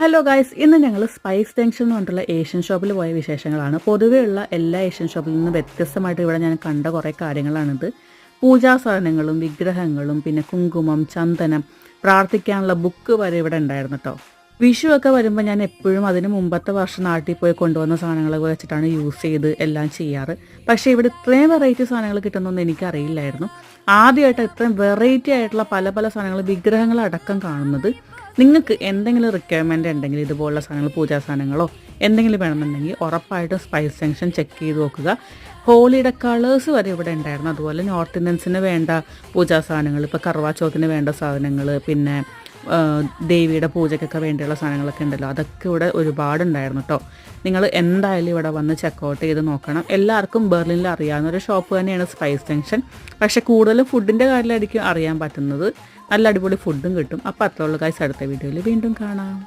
Hello guys ഇന്ന് ഞങ്ങൾ spice junction എന്ന് പറഞ്ഞിട്ടുള്ള ഏഷ്യൻ ഷോപ്പിൽ പോയ വിശേഷങ്ങളാണ്. പൊതുവെയുള്ള എല്ലാ ഏഷ്യൻ ഷോപ്പിൽ നിന്ന് വ്യത്യസ്തമായിട്ട് ഇവിടെ ഞാൻ കണ്ട കുറേ കാര്യങ്ങളാണിത്. പൂജാ സാധനങ്ങളും വിഗ്രഹങ്ങളും പിന്നെ കുങ്കുമം ചന്ദനം പ്രാർത്ഥിക്കാനുള്ള ബുക്ക് വരെ ഇവിടെ ഉണ്ടായിരുന്നു കേട്ടോ വിഷു ഒക്കെ വരുമ്പോൾ ഞാൻ എപ്പോഴും അതിന് മുമ്പത്തെ വർഷം നാട്ടിൽ പോയി കൊണ്ടുവന്ന സാധനങ്ങളൊക്കെ വെച്ചിട്ടാണ് യൂസ് ചെയ്ത് എല്ലാം ചെയ്യാറ്. പക്ഷേ ഇവിടെ ഇത്രയും വെറൈറ്റി സാധനങ്ങൾ കിട്ടുന്നൊന്നും എനിക്കറിയില്ലായിരുന്നു. ആദ്യമായിട്ട് ഇത്രയും വെറൈറ്റി ആയിട്ടുള്ള പല പല സാധനങ്ങൾ വിഗ്രഹങ്ങൾ അടക്കം കാണുന്നത്. നിങ്ങൾക്ക് എന്തെങ്കിലും റിക്വയർമെന്റ് ഉണ്ടെങ്കിൽ ഇതുപോലുള്ള സാധനങ്ങൾ പൂജാ സാധനങ്ങളോ എന്തെങ്കിലും വേണമെന്നുണ്ടെങ്കിൽ ഉറപ്പായിട്ടും സ്പൈസ് ജംഗ്ഷൻ ചെക്ക് ചെയ്ത് നോക്കുക. ഹോളിയുടെ കളേഴ്സ് വരെ ഇവിടെ ഉണ്ടായിരുന്നു. അതുപോലെ നോർത്ത് ഇന്ത്യൻസിന് വേണ്ട പൂജാ സാധനങ്ങൾ ഇപ്പോൾ കർവാച്ചോത്തിന് വേണ്ട സാധനങ്ങൾ പിന്നെ ദേവിയുടെ പൂജയ്ക്കൊക്കെ വേണ്ടിയുള്ള സാധനങ്ങളൊക്കെ ഉണ്ടല്ലോ. അതൊക്കെ ഇവിടെ ഒരുപാടുണ്ടായിരുന്നു കേട്ടോ നിങ്ങൾ എന്തായാലും ഇവിടെ വന്ന് ചെക്കൗട്ട് ചെയ്ത് നോക്കണം. എല്ലാവർക്കും ബെർലിനിൽ അറിയാവുന്ന ഒരു ഷോപ്പ് തന്നെയാണ് സ്പൈസ് ജംഗ്ഷൻ പക്ഷേ കൂടുതലും ഫുഡിന്റെ കാര്യമായിരിക്കും അറിയാൻ പറ്റുന്നത്. നല്ല അടിപൊളി ഫുഡും കിട്ടും. അപ്പോൾ അത്രയുള്ള കാര്യം അടുത്ത വീഡിയോയിൽ വീണ്ടും കാണാം.